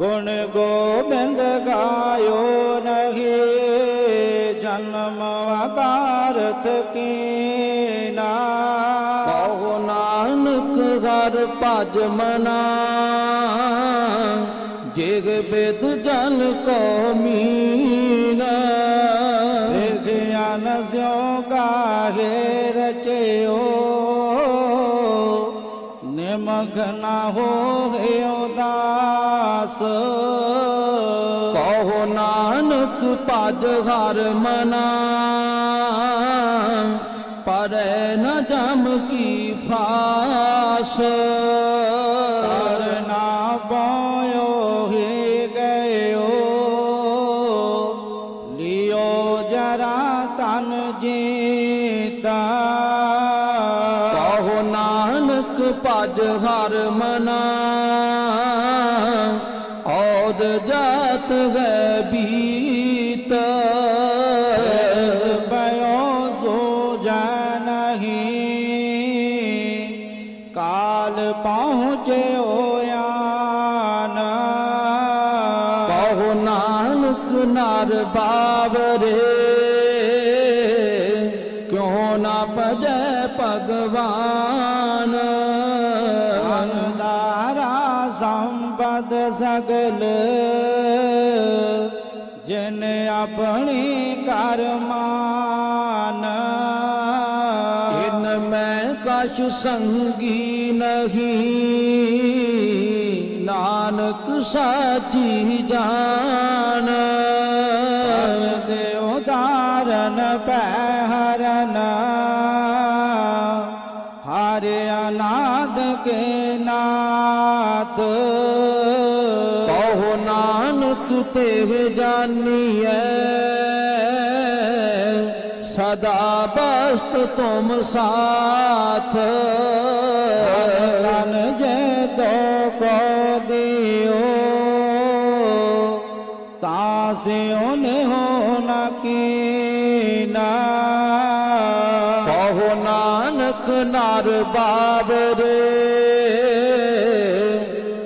ਗੁਣ ਗੋਬਿੰਦ ਗਾਇਓ ਨਹੀਂ ਜਨਮ ਵਕਾਰਤ ਕੀਨਾ। ਕਹੋ ਨਾਨਕ ਹਰ ਭਜ ਮਨਾ ਜਿਗ ਬਿਦ ਜਨ ਕੋ ਮੀਨਾ। ਵਿਗਿਆਨ ਸਿਉ ਗਾਹੇ ਰਚਿਓ ਨਿਮਗ ਨਾ ਹੋਏ ਨਾਨਕ ਭਜ ਹਰ ਮਨਾ। ਪਰੈ ਨ ਜਮ ਕੀ ਫਾਸ। ਕਹੋ ਨਾਨਕ ਨਰ ਬਾਵਰੇ ਕਿਉ ਨਾ ਭਜੈ ਭਗਵਾਨ। ਅਨਦਾਰਾ ਸੰਪਦ ਸਗਲ। ਜਿਨ ਆਪਣੀ ਕਰਮਾਨ ਇਨ ਮੈਂ ਕਛ ਸੰਗੀ ਨਹੀਂ। ਸਾਚੀ ਜਾਨ। ਤੇ ਉਦਾਰਨ ਪੈ ਹਰਨ ਹਰਿ ਅਨਾਦ ਕੇ ਨਾਤ ਕਹੋ ਨਾਨਕ ਤੇ ਜਾਨੀਐ। ਸਦਾ ਬਸਤ ਤੁਮ ਸਾਥ। ਤਾਸਿਓ ਨੇ ਹੋ ਨ ਕੀਨਾ ਕਹੋ ਨਾਨਕ ਨਰ ਬਾਬਰੇ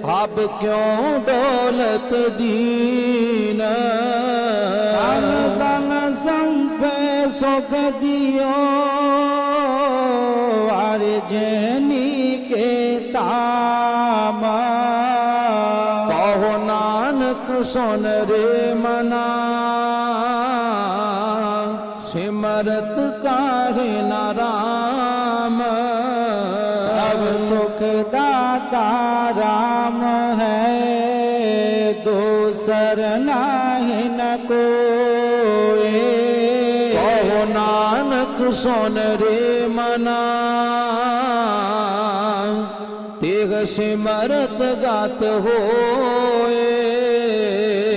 ਹਬ ਕਿਉ ਡੋਲਤ ਦੀਨ ਤਨ ਤਨ ਸੰਪੇ ਸੁਖ ਦਿਓ ਅਰ ਜਨੀ ਕੇ سونرے منا سمرت کاری نام سب سکھ داتا رام ہے دوسر ناہن کو نانک سونرے منا تیغ سمرت گات ہوئے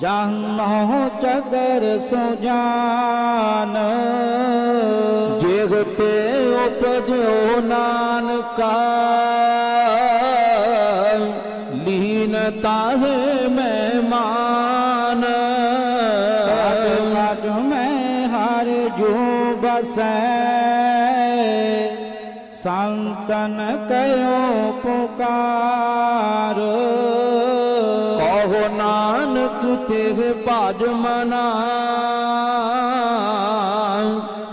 جانو چدر سو جان جگتے اپجو نان کا لینتا ہے مہمان۔ کٹ میں ہر جو بس سنتن کیو پکار؟ تیرے باج منا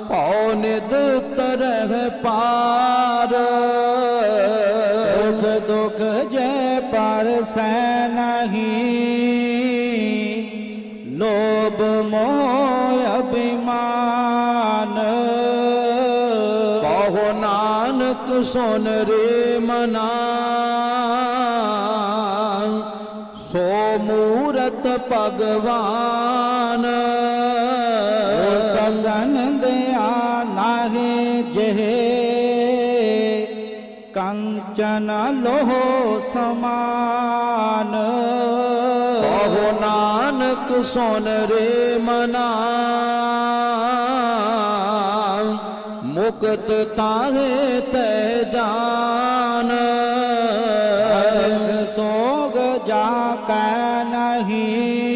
پونے دت رہ پار سکھ دکھ جے پار سین نہیں لوب موئے ابھیمان پہو نانک سن رے منا ਭਗਵਾਨ। ਸਤਨ ਦਿਆ ਨਾਹੀ ਜਿਹੇ। ਕੰਚਨ ਲੋਹ ਸਮਾਨ। ਨਾਨਕ ਨਾਨਕ ਸੁਨ ਰੇ ਮਨਾ। ਮੁਕਤ ਤਾਹੇ ਤੈ ਜਾਨ। ਸੋਗ ਜਾ ਕੈ ਨਹੀਂ।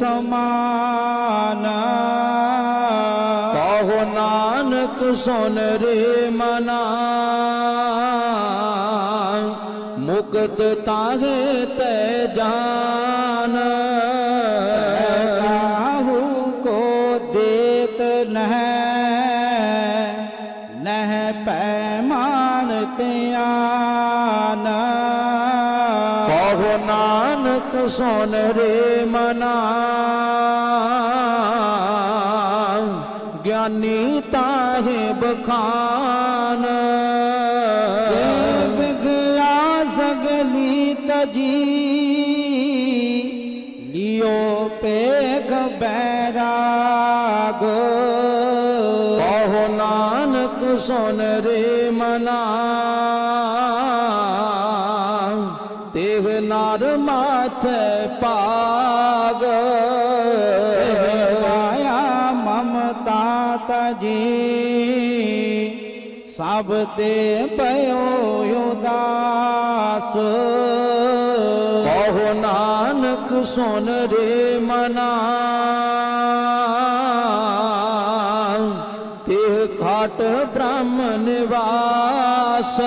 سمانا کہو نانک سن رے منا مکت تاہے تے جان کو دیت نہ نہ پیمان تیانا کہو نانک ਨਾਨਕ ਸੁਨ ਰੇ ਮਨਾ। ਗਿਆਨੀ ਤਾਹੇ ਬਖਾਨ। ਵਿਗਿਆ ਸਗਲੀ ਤਜੀ ਲਿਓ ਪੇਖ ਬੈਰਾਗ। ਕਹੋ ਨਾਨਕ ਸੁਨ ਰੇ ماتھے پاگ۔ مایا ممتا تجی۔ سب تے پیو داس کہو نانک سن رے منا۔ تے کھاٹ برہم واس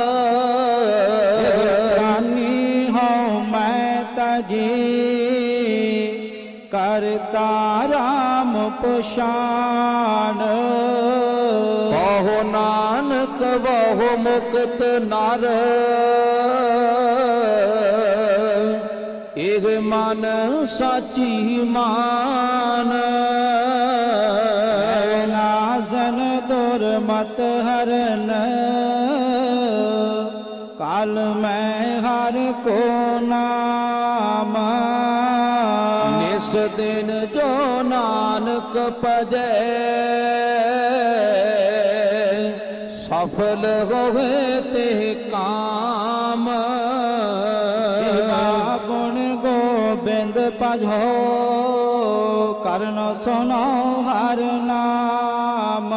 ਪਛਾਨ ਕਹੋ ਨਾਨਕ ਬਹੁ ਮੁਕਤ ਨਰ। ਇਹ ਮਨ ਸਾਚੀ ਮਾਨ। ਨਾਜ਼ਨ ਦੁਰਮਤ ਹਰਨ। ਕਾਲ ਮੈਂ ਹਰ ਕੋ ਨਿਸ ਦਿਨ ਜੋ ਨਾਨਕ ਭਜੈ ਸਫਲ ਹੋਵੇ ਤੇ ਕਾਮ। ਦੇਵਾ ਗੁਣ ਗੋਬਿੰਦ ਭਜੋ ਕਰਨ ਸੁਨੋ ਹਰ ਨਾਮ।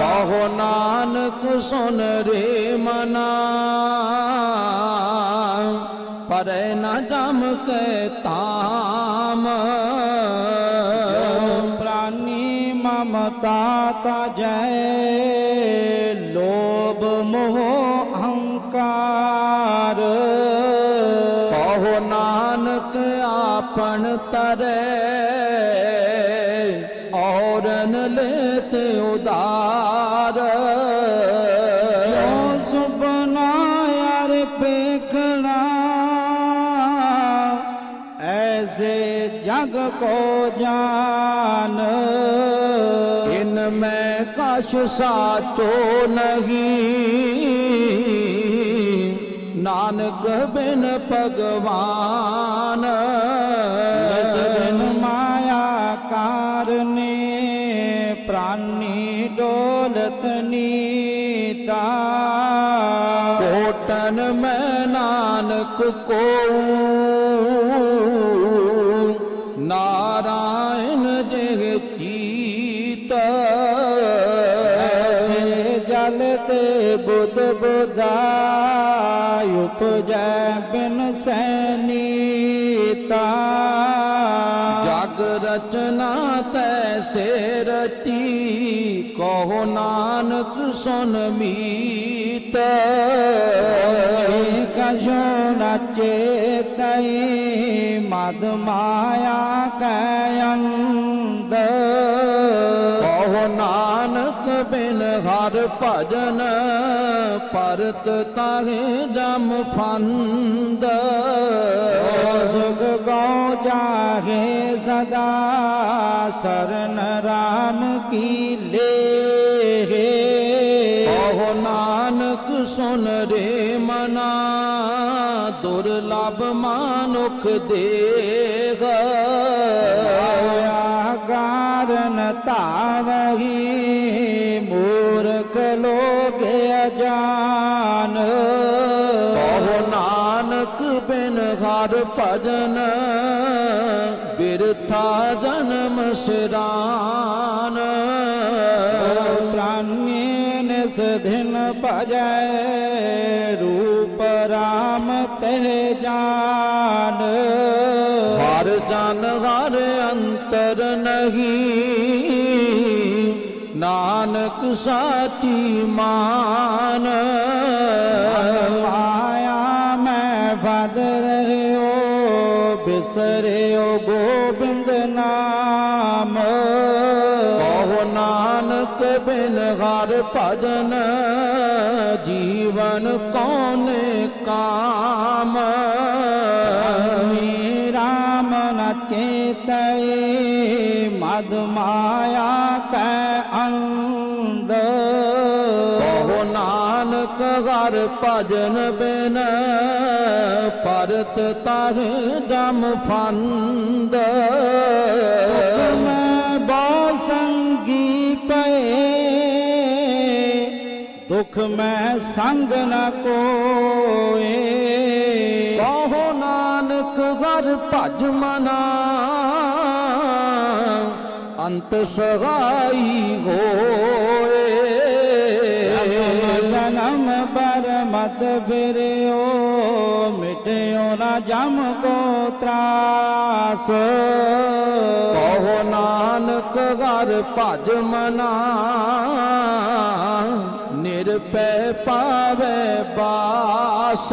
ਕਹੋ ਨਾਨਕ ਸੁਨ ਰੇ ਮਨਾ। ਪਰੈ ਨ ਜਮ ਕੇ ਤਾਮ ਮਮਤਾ ਤਜੈ ਲੋਭ ਮੋਹ ਅਹੰਕਾਰ ਕਹੋ ਨਾਨਕ ਆਪਨ ਤਰੈ ਔਰਨ ਲੇਤ ਉਦਾਰ ਜੋ ਸੁਪਨਾ ਯਾਰ ਪੇਖਣਾ ਐਸੇ ਜਗ ਕੋ میں کاش سا تو نہیں۔ نانک بن پگوان مایا کار نے پرانی ڈولتنی نیتا۔ کوٹن میں نانک کو بدھ بد بدایت جیبن سینیتا جگ رچنا تیسے رتی کہو نانک سن میت کجو نچے تئی مد مایا کہو نانک ਬਿਨ ਹਰ ਭਜਨ ਪਰਤ ਤਾਹੇ ਜਮ ਫੰਦ। ਸੁਖ ਗੋ ਜਾਗੇ ਸਦਾ ਸਰਨ ਰਾਮ ਕੀ ਲੇ ਕਹੋ ਨਾਨਕ ਸੁਨ ਰੇ ਮਨਾ ਦੁਰਲਭ ਮਾਨੁਖ ਦੇਗ ਹੋਇਆ ਕਾਰਨ ਹਰ ਭਜਨ ਬਿਰਥਾ ਜਨਮ ਸਿਰਾਨ ਪ੍ਰਾਨੇ ਨਿਸ ਦਿਨ ਭਜੈ ਰੂਪ ਰਾਮ ਤਹਿ ਜਾਨ ਹਰ ਜਨ ਹਰ ਅੰਤਰ ਨਹੀਂ ਨਾਨਕ ਸਾਚੀ ਮਾਨ ਹਰ ਭਜਨ ਜੀਵਨ ਕੌਨੇ ਕਾਮ? ਮੀ ਰਾਮ ਨ ਚੇਤਏ ਮਦ ਮਾਇਆ ਕੈ ਅੰਧ। ਕਹੋ ਨਾਨਕ ਹਰ ਭਜਨ ਬਿਨ ਪਰਤ ਤਾਹੇ ਜਮ ਫੰਦ। ਮੈਂ ਦੁਖ ਮੈਂ ਸੰਗ ਨ ਕੋਏ। ਕਹੋ ਨਾਨਕ ਹਰ ਭਜ ਮਨਾ। ਅੰਤ ਸਹਾਈ ਹੋਏ। ਜਨਮ ਬਰ ਮਤ ਫਿਰਿਓ ਮਿਟਿਓ ਨਾ ਜਮ ਕੋ ਤਰਾਸ। ਕਹੋ ਨਾਨਕ ਹਰ ਭਜ ਮਨਾ। ਪੈ ਪਾਵੇ ਬਾਸ।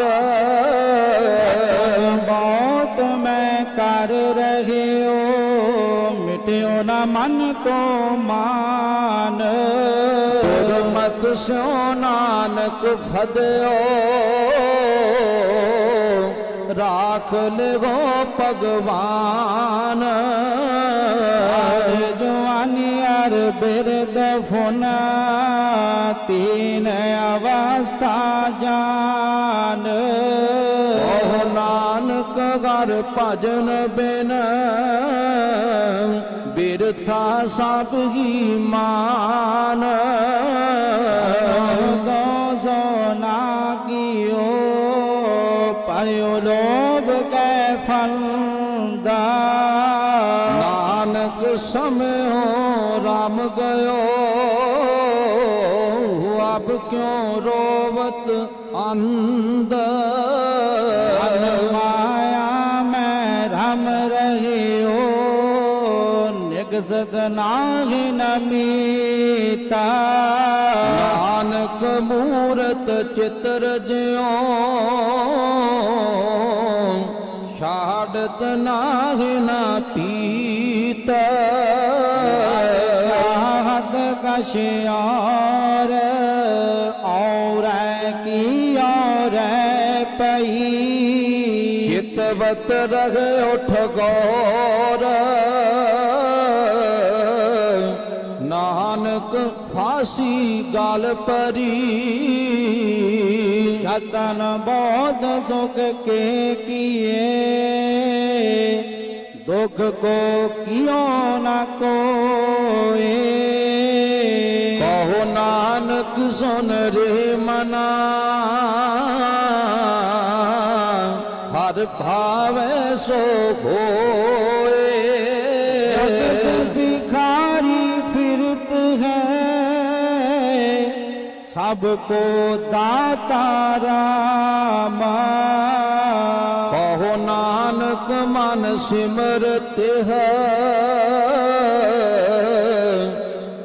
ਬਹੁਤ ਮੈਂ ਕਰ ਰਹਿਓ, ਮਿਟਿਓ ਨਾ ਮਨ ਕੋ ਮਾਨ। ਗੁਰਮਤਿ ਸਿਓ ਨਾਨਕ ਫਦਿਓ। ਰਾਖ ਲਿਵੋ ਭਗਵਾਨ ਜਵਾਨੀ ਅਰ ਬਿਰਦ ਫੁਨਾ ਤੀਨ ਅਵਸਥਾ ਜਾਨ ਕਹੋ ਨਾਨਕ ਹਰ ਭਜਨ ਬਿਨ ਬਿਰਥਾ ਸਭ ਹੀ ਮਾਨ ਗੋ ਸੋਨਾ ਕੀਓ ਪਾਇਓ بندہ نانک سمو رام گیو۔ اب کیوں روبت اند مایا میں رم رہی ہو نگزد ناہ نمیتا نانک مورت چتر جیوں شاڑت ناغنا پیتا شاہد کا شعار اور کی اور پئی چتوت رہ اٹھ گور نانک پھاسی گال پری عطن بہت سکھ کے کیے۔ دکھ کو کیوں نہ کوئے۔ کہو نانک سن رے منا۔ ہر بھاوے سو ہو۔ سب کو داتا رام۔ کہو نانک من سمرت ہے۔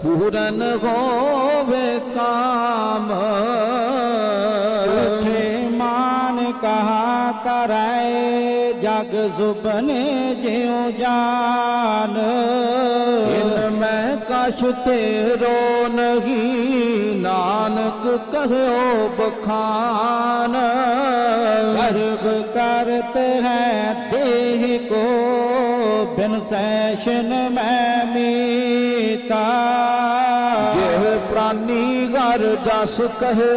پورن ہووے کام۔ مان کہا کرائے۔ جگ زبنے جیو جان۔ ان میں کش تیرو نہیں۔ حق کہو بخان غرب کرتے ہیں دیہ کو، بن سیشن میں میتا۔ یہ پرانی غر جس کہو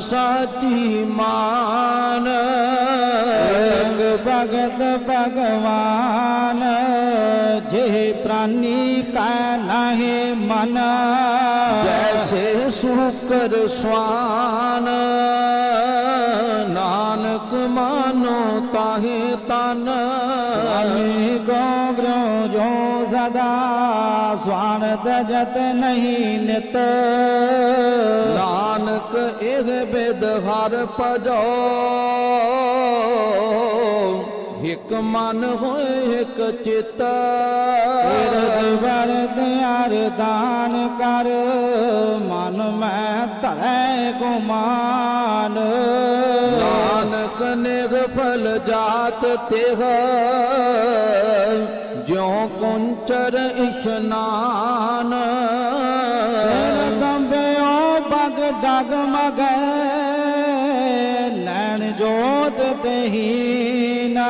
ساتھی مان بگت بگوان جے پرانی کا نہیں من جیسے سکر سوان نانک مانو تاہ تن گدا سوان دجت نہیں نت۔ لانک اغ بدہر پجو۔ ہک من ہوئے ہک چتا ارد ورد یاردان کر۔ من میں تلے گمان۔ لانک نغفل جات تیغ۔ کنچر اشنان۔ گمبیوں بگ ڈگ مگ۔ لین جوت تہینا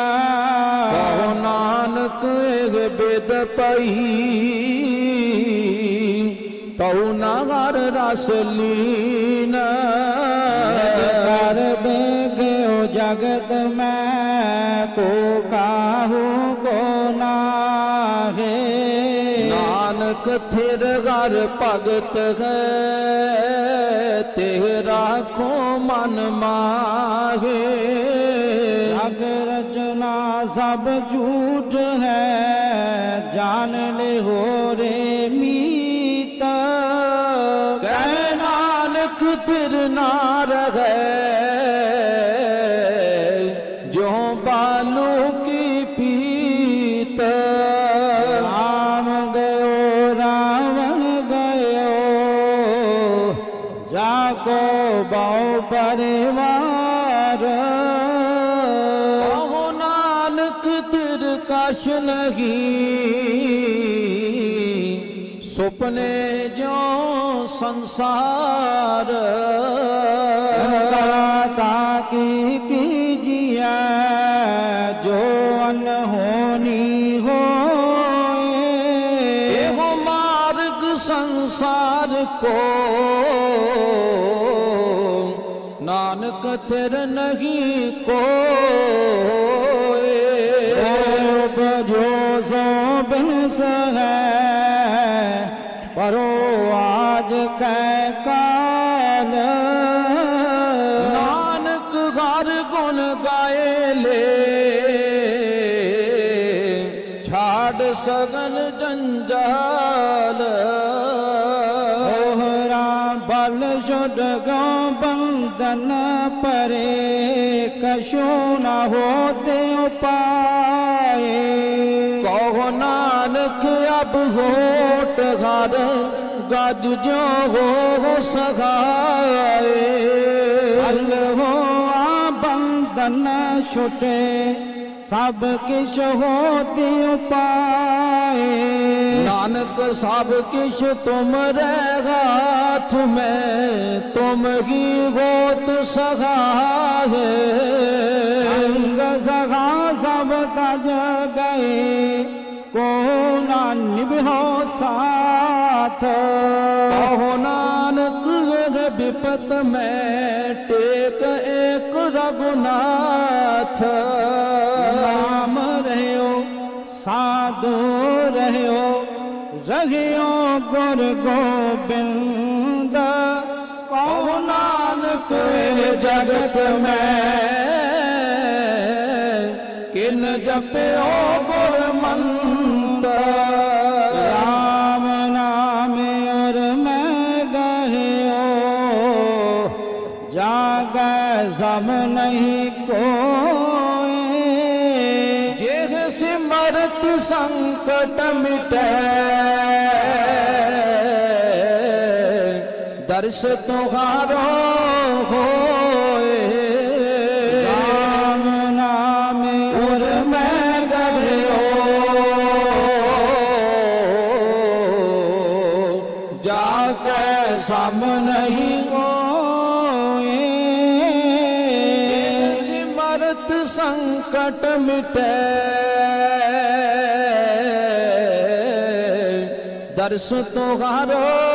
نانک بد پہی تو نار رس لینا کر دے گے جگت میں کو کاہوں کو۔ یار پگت ہے تیرا کو من ماہے رگ رچنا سب جھوٹ ہے جان لے ہو رے میتا کہنا لکھ ترنا ਬਹੁ ਪਰਿਵਾਰ। ਕਹੋ ਨਾਨਕ ਤਿਰ ਕਛ ਨਹੀਂ। ਸੁਪਨੇ ਜੋ ਸੰਸਾਰ। ਤਾ ਕੀ ਕੀਜੀਐ ਜੋ ਅਨਹੋਨੀ ਹੋਏ। ਇਹੋ ਮਾਰਗ ਸੰਸਾਰ ਕੋ قرآن قطر نہیں کو جو بنس ہے پرو آج کے کال نانک گار گن گائے لے، چھاڑ سگن من پرے کشو نہ ہوتے پائے کو نانک اب ہوٹ گھر گد جو ہو سگائے حل ہو بندن چھٹے سب کش ہوتی پائے نانک سب کش تم رات میں تم ہی گوت سگا ہے سگا سب کج گئے کو نبھو ساتھ نانک بپت میں ٹیک ایک رگناتھ لگیوں گر گوبند کون تیرے جگت میں کن جپیو گر مند ਮਤ ਮਿਟੈ ਦਰਸ ਤੁਹਾਰੋ ਹੋਏ। ਰਾਮ ਨਾਮ ਉਰ ਮੈਂ ਗੜਿਓ ਜਾ ਕੇ ਸਮ ਨਹੀਂ ਕੋਏ ਸਿਮਰਤ ਸੰਕਟ ਮਿਟੈ। দর্শ তোহারো